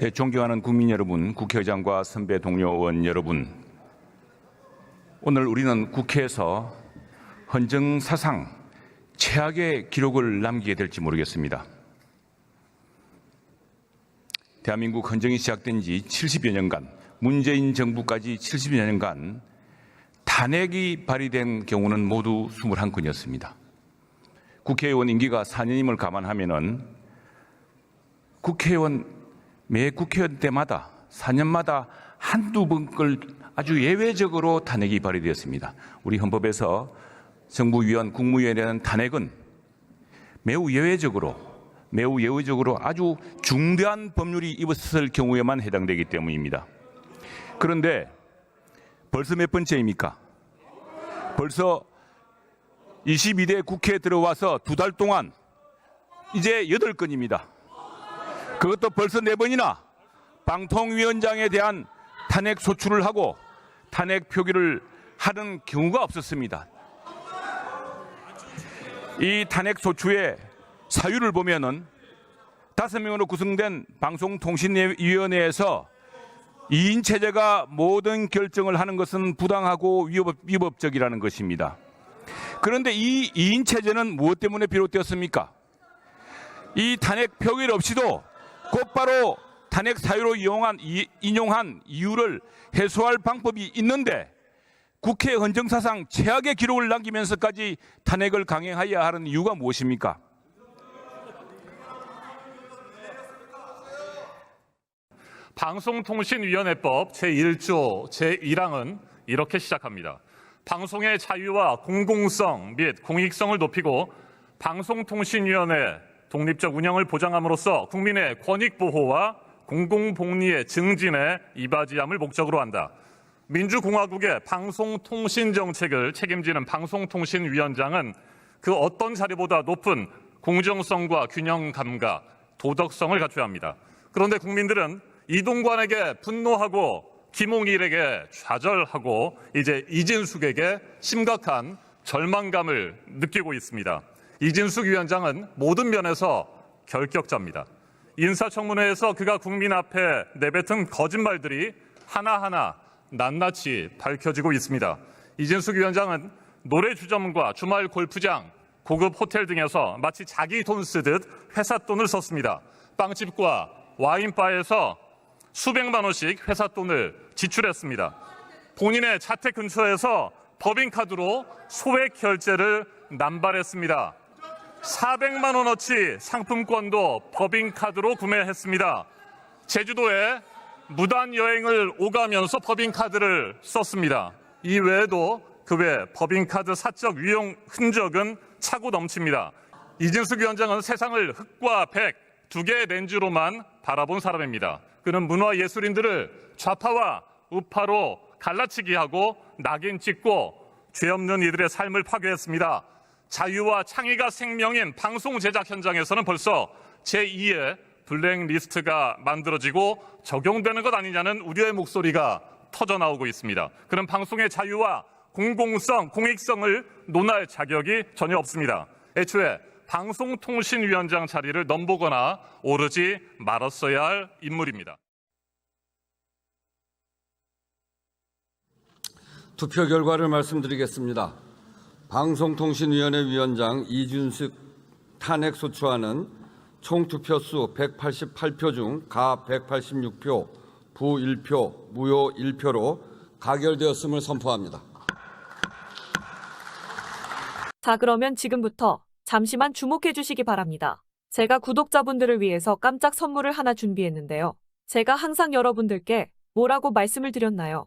네, 존경하는 국민 여러분, 국회의장과 선배 동료 의원 여러분. 오늘 우리는 국회에서 헌정 사상 최악의 기록을 남기게 될지 모르겠습니다. 대한민국 헌정이 시작된 지 70여 년간, 문재인 정부까지 70여 년간 탄핵이 발의된 경우는 모두 21건이었습니다. 국회의원 임기가 4년임을 감안하면은 국회의원 매 국회의원 때마다 4년마다 한두 번걸 아주 예외적으로 탄핵이 발의되었습니다. 우리 헌법에서 정부위원, 국무위원에 대한 탄핵은 매우 예외적으로 매우 예외적으로 아주 중대한 법률이 입었을 경우에만 해당되기 때문입니다. 그런데 벌써 몇 번째입니까? 벌써 22대 국회에 들어와서 두 달 동안 이제 8건입니다. 그것도 벌써 네 번이나 방통위원장에 대한 탄핵 소추를 하고 탄핵 표기를 하는 경우가 없었습니다. 이 탄핵 소추의 사유를 보면은 다섯 명으로 구성된 방송통신위원회에서 2인 체제가 모든 결정을 하는 것은 부당하고 위법, 위법적이라는 것입니다. 그런데 이 2인 체제는 무엇 때문에 비롯되었습니까? 이 탄핵 표결 없이도 곧바로 탄핵 사유로 이용한, 이- 인용한 이유를 해소할 방법이 있는데 국회 헌정사상 최악의 기록을 남기면서까지 탄핵을 강행하여야 하는 이유가 무엇입니까? 방송통신위원회법 제1조 제1항은 이렇게 시작합니다. 방송의 자유와 공공성 및 공익성을 높이고 방송통신위원회 독립적 운영을 보장함으로써 국민의 권익 보호와 공공복리의 증진에 이바지함을 목적으로 한다. 민주공화국의 방송통신 정책을 책임지는 방송통신위원장은 그 어떤 자리보다 높은 공정성과 균형 감각, 도덕성을 갖춰야 합니다. 그런데 국민들은 이동관에게 분노하고 김홍일에게 좌절하고 이제 이진숙에게 심각한 절망감을 느끼고 있습니다. 이진숙 위원장은 모든 면에서 결격자입니다. 인사청문회에서 그가 국민 앞에 내뱉은 거짓말들이 하나하나 낱낱이 밝혀지고 있습니다. 이진숙 위원장은 노래 주점과 주말 골프장, 고급 호텔 등에서 마치 자기 돈 쓰듯 회사 돈을 썼습니다. 빵집과 와인바에서 수백만 원씩 회사 돈을 지출했습니다. 본인의 자택 근처에서 법인카드로 소액 결제를 남발했습니다. 400만 원어치 상품권도 법인카드로 구매했습니다. 제주도에 무단 여행을 오가면서 법인카드를 썼습니다. 이 외에도 그 외 법인카드 사적 유용 흔적은 차고 넘칩니다. 이진숙 위원장은 세상을 흑과 백 두 개의 렌즈로만 바라본 사람입니다. 그는 문화예술인들을 좌파와 우파로 갈라치기 하고 낙인 찍고 죄 없는 이들의 삶을 파괴했습니다. 자유와 창의가 생명인 방송 제작 현장에서는 벌써 제2의 블랙리스트가 만들어지고 적용되는 것 아니냐는 우려의 목소리가 터져 나오고 있습니다. 그런 방송의 자유와 공공성, 공익성을 논할 자격이 전혀 없습니다. 애초에 방송통신위원장 자리를 넘보거나 오르지 말았어야 할 인물입니다. 투표 결과를 말씀드리겠습니다. 방송통신위원회 위원장 이준숙 탄핵 소추안은 총 투표수 188표 중 가 186표, 부 1표, 무효 1표로 가결되었음을 선포합니다. 자, 그러면 지금부터 잠시만 주목해 주시기 바랍니다. 제가 구독자분들을 위해서 깜짝 선물을 하나 준비했는데요. 제가 항상 여러분들께 뭐라고 말씀을 드렸나요?